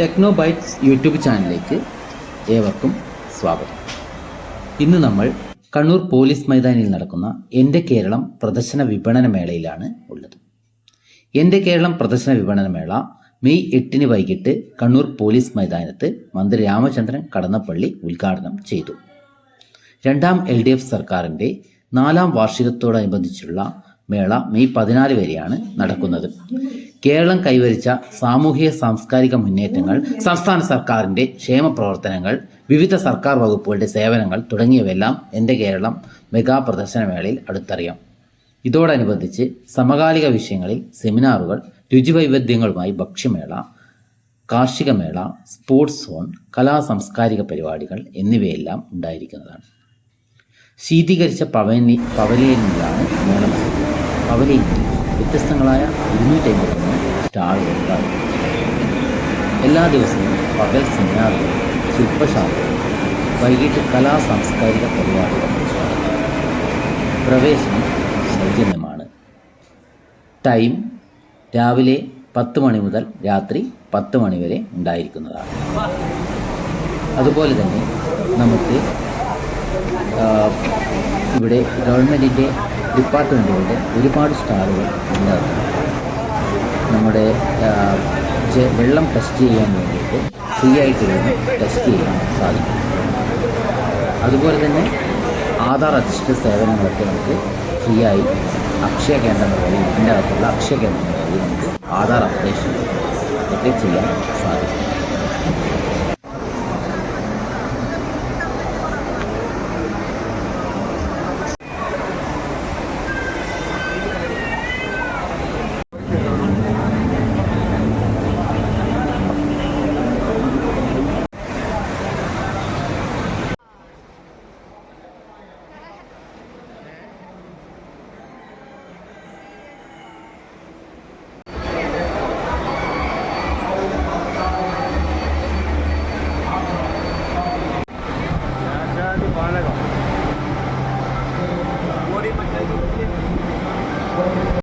Techno bytes YouTube ചാനലിലേക്ക് ഏവർക്കും സ്വാഗതം. ഇന്ന് നമ്മൾ കണ്ണൂർ പോലീസ് മൈതാനിയിൽ നടക്കുന്ന എന്റെ കേരളം പ്രദർശന വിപണന മേളയിലാണ് ഉള്ളത്. എന്റെ കേരളം പ്രദർശന വിപണന മേള മെയ് എട്ടിന് വൈകിട്ട് കണ്ണൂർ പോലീസ് മൈതാനത്ത് മന്ത്രി രാമചന്ദ്രൻ കടന്നപ്പള്ളി ഉദ്ഘാടനം ചെയ്തു. രണ്ടാം എൽ ഡി എഫ് സർക്കാരിന്റെ നാലാം വാർഷികത്തോടനുബന്ധിച്ചുള്ള മേള മെയ് പതിനാല് വരെയാണ് നടക്കുന്നത്. കേരളം കൈവരിച്ച സാമൂഹിക സാംസ്കാരിക മുന്നേറ്റങ്ങൾ സംസ്ഥാന സർക്കാരിന്റെ ക്ഷേമ പ്രവർത്തനങ്ങൾ വിവിധ സർക്കാർ വകുപ്പുകളുടെ സേവനങ്ങൾ തുടങ്ങിയവയെല്ലാം എന്റെ കേരളം മെഗാ പ്രദർശനമേളയിൽ അടുത്തറിയാം. ഇതോടനുബന്ധിച്ച് സമകാലിക വിഷയങ്ങളിൽ സെമിനാറുകൾ രുചിവൈവിധ്യങ്ങളുമായി ഭക്ഷ്യമേള കാർഷികമേള സ്പോർട്സ് സോൺ കലാ സാംസ്കാരിക പരിപാടികൾ എന്നിവയെല്ലാം ഉണ്ടായിരിക്കുന്നതാണ്. ശീതീകരിച്ച പവനി പവലിയനിലാണ് മേള പവലിയനിൽ വ്യത്യസ്തങ്ങളായ ഇരുന്നൂറ്റി അമ്പത്തൊന്ന് സ്റ്റാളുകൾ ഉണ്ടാകും എല്ലാ ദിവസവും പകൽ സെമിനാറുകൾ ശില്പശാലകൾ വൈകിട്ട് കലാ സാംസ്കാരിക പരിപാടികൾ പ്രവേശനം സൗജന്യമാണ്. ടൈം രാവിലെ പത്ത് മണി മുതൽ രാത്രി പത്ത് മണി വരെ ഉണ്ടായിരിക്കുന്നതാണ്. അതുപോലെ തന്നെ നമുക്ക് ഇവിടെ ഗവൺമെന്റിന്റെ ഡിപ്പാർട്ട്മെന്റുകളുടെ ഒരുപാട് സ്റ്റാളുകൾ ഉണ്ടാകും. നമ്മുടെ വെള്ളം ടെസ്റ്റ് ചെയ്യാൻ വേണ്ടിയിട്ട് ഫ്രീ ആയിട്ട് വേണം ടെസ്റ്റ് ചെയ്യാൻ സാധിക്കും. അതുപോലെ തന്നെ ആധാർ അധിഷ്ഠിത സേവനങ്ങളൊക്കെ നമുക്ക് ഫ്രീ ആയി അക്ഷയ കേന്ദ്രങ്ങൾ വഴി ഇതിന്റെ അകത്തുള്ള അക്ഷയ കേന്ദ്രങ്ങൾ വഴി നമുക്ക് ആധാർ അപ്ഡേഷൻ ഒക്കെ ചെയ്യാൻ സാധിക്കും. bay bye.